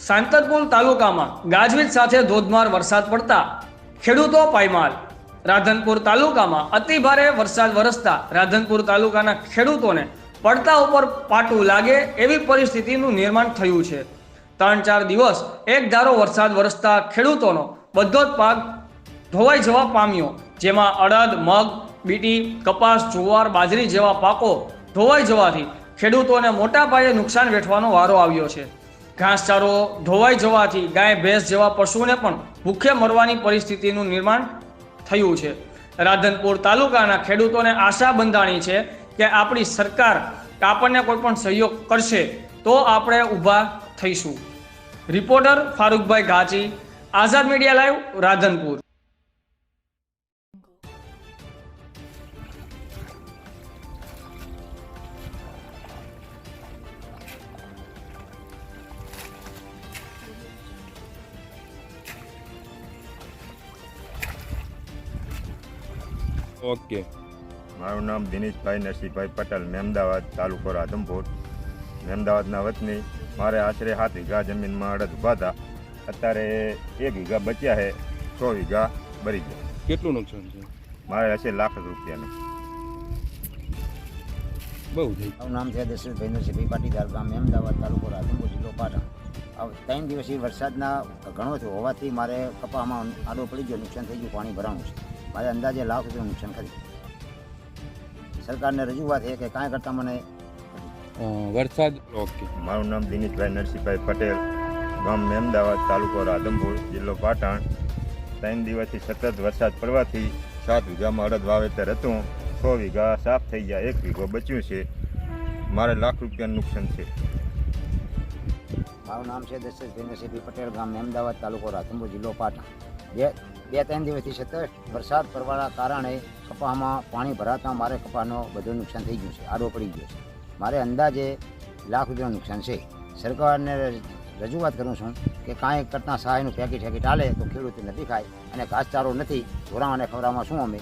સાંતરપુર તાલુકામાં ગાજવીજ સાથે ધોધમાર વરસાદ પડતા ખેડૂતો પાયમાલ. રાધનપુર તાલુકામાં અતિ ભારે વરસાદ વરસતા રાધનપુર તાલુકાના ખેડૂતોને પડતા ઉપર પાટું લાગે એવી પરિસ્થિતિનું નિર્માણ થયું છે. ત્રણ ચાર દિવસ એક ધારો વરસાદ વરસતા ખેડૂતોનો બધો જ પાક ધોવાઈ જવા પામ્યો, જેમાં અડદ, મગ, બીટી, કપાસ, જુવાર, બાજરી જેવા પાકો ધોવાઈ જવાથી ખેડૂતોને મોટા પાયે નુકસાન વેઠવાનો વારો આવ્યો છે. ઘાસચારો ધોવાઈ જવાથી ગાય ભેંસ જેવા પશુને પણ ભૂખે મરવાની પરિસ્થિતિનું નિર્માણ થયું છે. રાધનપુર તાલુકાના ખેડૂતોને આશા બંધાણી છે કે આપણી સરકાર આપણને કોઈ પણ સહયોગ કરશે તો આપણે ઊભા થઈશું. Reporter Farookbhai Ghachi, Azad media live Radhanpur. Okay. મારું નામ દિનેશભાઈ નરસિંહભાઈ પટેલ. મેમદાવાદ તાલુકો રાધમપુર મેમદાવાદના વતની. મારે આશરે સાત વીઘા જમીનમાં અડદ ઊભા હતા. અત્યારે એક વીઘા બચ્યા છે. છ વીઘા બરી ગયા. કેટલું નુકસાન છે? મારે હશે લાખ રૂપિયાનું. બહુ થઈ મારું નામ છે દશરથભાઈ નરસિંહભાઈ પાટીદાર ગામ અમદાવાદ તાલુકો રાધનપુર જિલ્લો પાટણ. ત્રણ દિવસથી વરસાદના ઘણો થયો હોવાથી મારે કપામાં આડો પડી ગયો નુકસાન થઈ ગયું પાણી ભરાણું છે. મારે અંદાજે લાખ રૂપિયાનું નુકસાન ખરી સરકારને રજૂઆત છે કે કાંઈ કરતાં મને વરસાદ ઓકે. મારું નામ દિનેશભાઈ નરસિંહભાઈ પટેલ. ગામ મેમદાવાદ તાલુકો રાધનપુર જિલ્લો પાટણ. ત્રણ દિવસથી સતત વરસાદ પડવાથી સાત વીઘામાં અડદ વાવેતર હતું. છ વીઘા સાફ થઈ ગયા એક વીઘો બચ્યું છે. મારે લાખ રૂપિયાનું નુકસાન છે. મારું નામ છે દશરથ નરસિંહભાઈ પટેલ ગામ અમદાવાદ તાલુકો રાધનપુર જિલ્લો પાટણ. બે બે ત્રણ દિવસથી સતત વરસાદ પડવાના કારણે કપાહમાં પાણી ભરાતા મારે કપાનો બધું નુકસાન થઈ ગયું છે, આડો પડી ગયો છે. મારે અંદાજે લાખ રૂપિયાનું નુકસાન છે. સરકારને રજૂઆત કરું છું કે કાંઈ કરતાં સહાયનું પેકેટ હેકેટ હાલે તો ખેડૂત નથી ખાય અને ઘાસચારો નથી ઢોરાઓને ખવડાવવામાં શું અમે?